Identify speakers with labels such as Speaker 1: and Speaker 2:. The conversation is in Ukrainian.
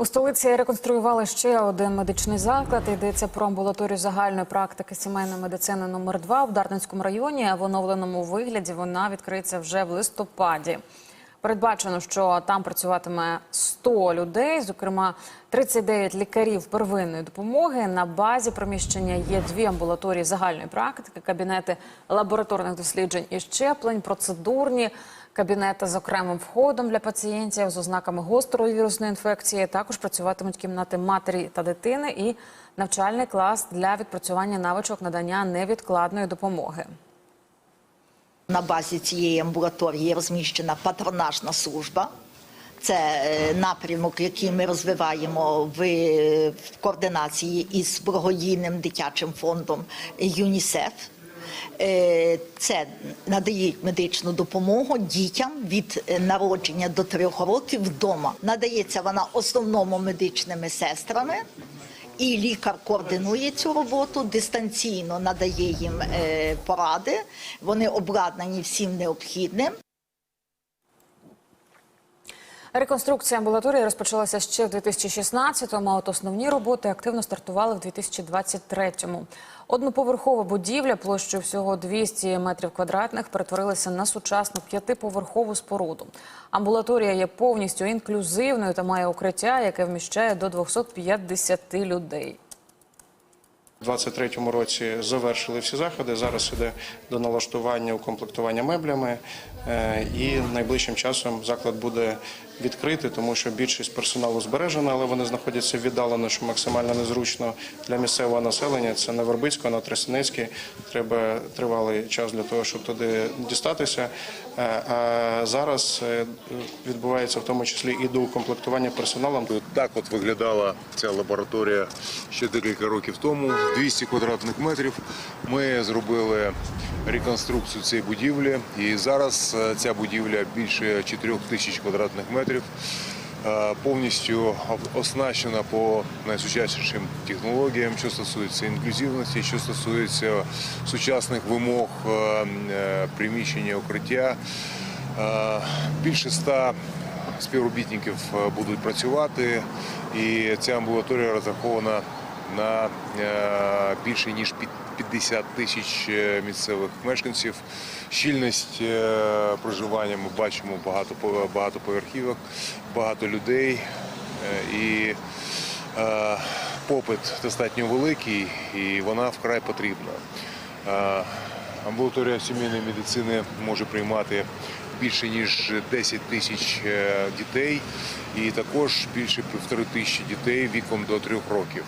Speaker 1: У столиці реконструювали ще один медичний заклад. Йдеться про амбулаторію загальної практики сімейної медицини номер 2 в Дарницькому районі. В оновленому вигляді вона відкриється вже в листопаді. Передбачено, що там працюватиме 100 людей, зокрема 39 лікарів первинної допомоги. На базі приміщення є дві амбулаторії загальної практики, кабінети лабораторних досліджень і щеплень, процедурні кабінети з окремим входом для пацієнтів з ознаками гострої вірусної інфекції. Також працюватимуть кімнати матері та дитини і навчальний клас для відпрацювання навичок надання невідкладної допомоги.
Speaker 2: На базі цієї амбулаторії розміщена патронажна служба. Це е, напрямок, який ми розвиваємо в, координації із благодійним дитячим фондом ЮНІСЕФ. Е, Це надають медичну допомогу дітям від е, народження до трьох років вдома. Надається вона основному медичними сестрами. І лікар координує цю роботу, дистанційно надає їм е, поради. Вони обладнані всім необхідним.
Speaker 1: Реконструкція амбулаторії розпочалася ще в 2016-му, а от основні роботи активно стартували в 2023-му. Одноповерхова будівля площею всього 200 метрів квадратних перетворилася на сучасну п'ятиповерхову споруду. Амбулаторія є повністю інклюзивною та має укриття, яке вміщає до 250 людей.
Speaker 3: У 2023 році завершили всі заходи. Зараз іде до налаштування укомплектування меблями, е, і найближчим часом заклад буде відкритий, тому що більшість персоналу збережена, але вони знаходяться віддалено, що максимально незручно для місцевого населення. Це на Вербицьку, на Тростянецькій. Треба тривалий час для того, щоб туди дістатися. Е, А зараз е, відбувається в тому числі і до укомплектування персоналом.
Speaker 4: Так от виглядала ця лабораторія ще декілька років тому. 200 квадратних метрів. Ми зробили реконструкцію цієї будівлі, і зараз е, ця будівля більше 4 тисяч квадратних метрів. е, Повністю оснащена по найсучаснішим технологіям, що стосується інклюзивності, що стосується сучасних вимог е, приміщення укриття. Більше ста співробітників будуть працювати, і ця амбулаторія розрахована на е, більше ніж під 50 тисяч е, місцевих мешканців. Щільність е, проживання ми бачимо багато по- багатоповерхівок, багато людей і попит достатньо великий, і вона вкрай потрібна. Амбулаторія сімейної медицини може приймати більше ніж 10 тисяч дітей, і також більше півтори тисячі дітей віком до трьох років.